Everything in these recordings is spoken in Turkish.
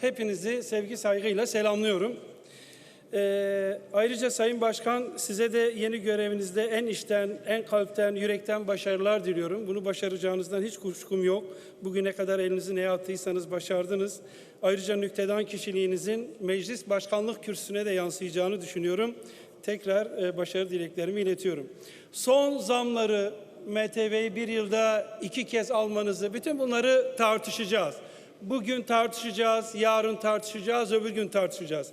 Hepinizi sevgi saygıyla selamlıyorum. Ee, ayrıca Sayın Başkan size de yeni görevinizde en içten, en kalpten, yürekten başarılar diliyorum. Bunu başaracağınızdan hiç kuşkum yok. Bugüne kadar elinizi neye attıysanız başardınız. Ayrıca nüktedan kişiliğinizin meclis başkanlık kürsüsüne de yansıyacağını düşünüyorum. Tekrar e, başarı dileklerimi iletiyorum. Son zamları MTV'yi bir yılda iki kez almanızı, bütün bunları tartışacağız. Bugün tartışacağız, yarın tartışacağız, öbür gün tartışacağız.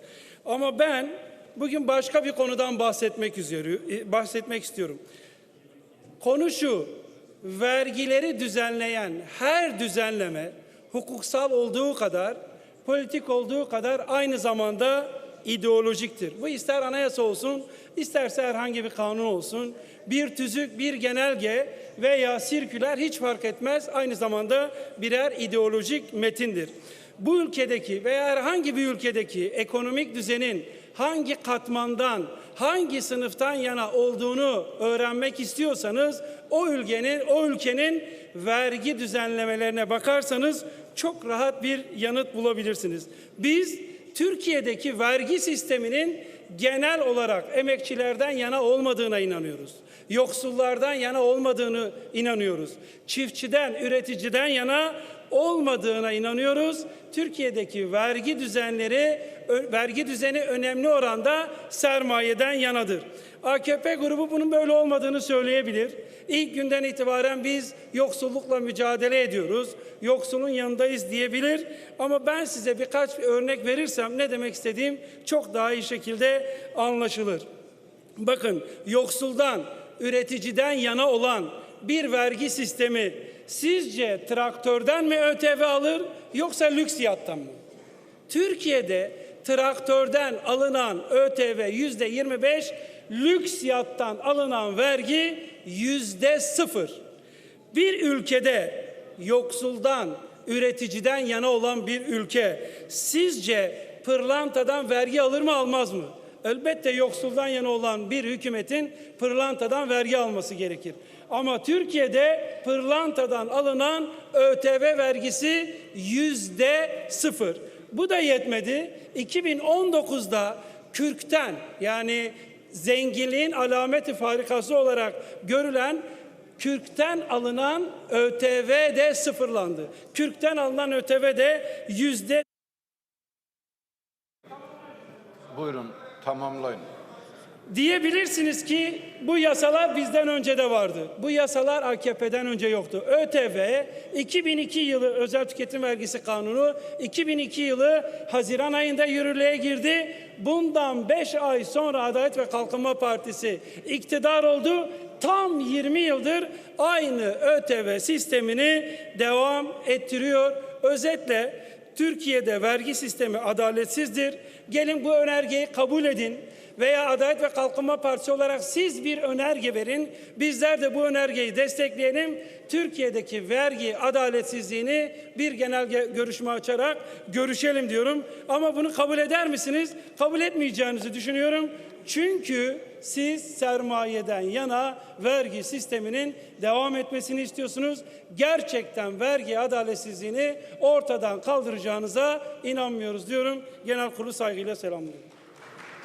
Ama ben bugün başka bir konudan bahsetmek üzere bahsetmek istiyorum. Konu şu. Vergileri düzenleyen her düzenleme hukuksal olduğu kadar, politik olduğu kadar aynı zamanda ideolojiktir. Bu ister anayasa olsun, isterse herhangi bir kanun olsun, bir tüzük, bir genelge veya sirküler hiç fark etmez. Aynı zamanda birer ideolojik metindir. Bu ülkedeki veya herhangi bir ülkedeki ekonomik düzenin hangi katmandan, hangi sınıftan yana olduğunu öğrenmek istiyorsanız o ülkenin o ülkenin vergi düzenlemelerine bakarsanız çok rahat bir yanıt bulabilirsiniz. Biz Türkiye'deki vergi sisteminin genel olarak emekçilerden yana olmadığına inanıyoruz. Yoksullardan yana olmadığını inanıyoruz. Çiftçiden, üreticiden yana olmadığına inanıyoruz. Türkiye'deki vergi düzenleri, vergi düzeni önemli oranda sermayeden yanadır. AKP grubu bunun böyle olmadığını söyleyebilir. İlk günden itibaren biz yoksullukla mücadele ediyoruz, yoksulun yanındayız diyebilir. Ama ben size birkaç bir örnek verirsem ne demek istediğim çok daha iyi şekilde anlaşılır. Bakın yoksuldan, üreticiden yana olan bir vergi sistemi sizce traktörden mi ÖTV alır yoksa lüks yattan mı? Türkiye'de traktörden alınan ÖTV yüzde 25, lüks yattan alınan vergi yüzde sıfır. Bir ülkede yoksuldan, üreticiden yana olan bir ülke sizce pırlantadan vergi alır mı almaz mı? Elbette yoksuldan yana olan bir hükümetin pırlantadan vergi alması gerekir. Ama Türkiye'de pırlantadan alınan ÖTV vergisi yüzde sıfır. Bu da yetmedi. 2019'da kürkten yani zenginliğin alameti farikası olarak görülen kürkten alınan ÖTV de sıfırlandı. Kürkten alınan ÖTV de yüzde Buyurun tamamlayın. Diyebilirsiniz ki bu yasalar bizden önce de vardı. Bu yasalar AKP'den önce yoktu. ÖTV 2002 yılı özel tüketim vergisi kanunu 2002 yılı Haziran ayında yürürlüğe girdi. Bundan 5 ay sonra Adalet ve Kalkınma Partisi iktidar oldu. Tam 20 yıldır aynı ÖTV sistemini devam ettiriyor. Özetle Türkiye'de vergi sistemi adaletsizdir. Gelin bu önergeyi kabul edin veya Adalet ve Kalkınma Partisi olarak siz bir önerge verin. Bizler de bu önergeyi destekleyelim. Türkiye'deki vergi adaletsizliğini bir genel görüşme açarak görüşelim diyorum. Ama bunu kabul eder misiniz? Kabul etmeyeceğinizi düşünüyorum. Çünkü siz sermayeden yana vergi sisteminin devam etmesini istiyorsunuz. Gerçekten vergi adaletsizliğini ortadan kaldıracağınıza inanmıyoruz diyorum. Genel kurulu saygıyla selamlıyorum.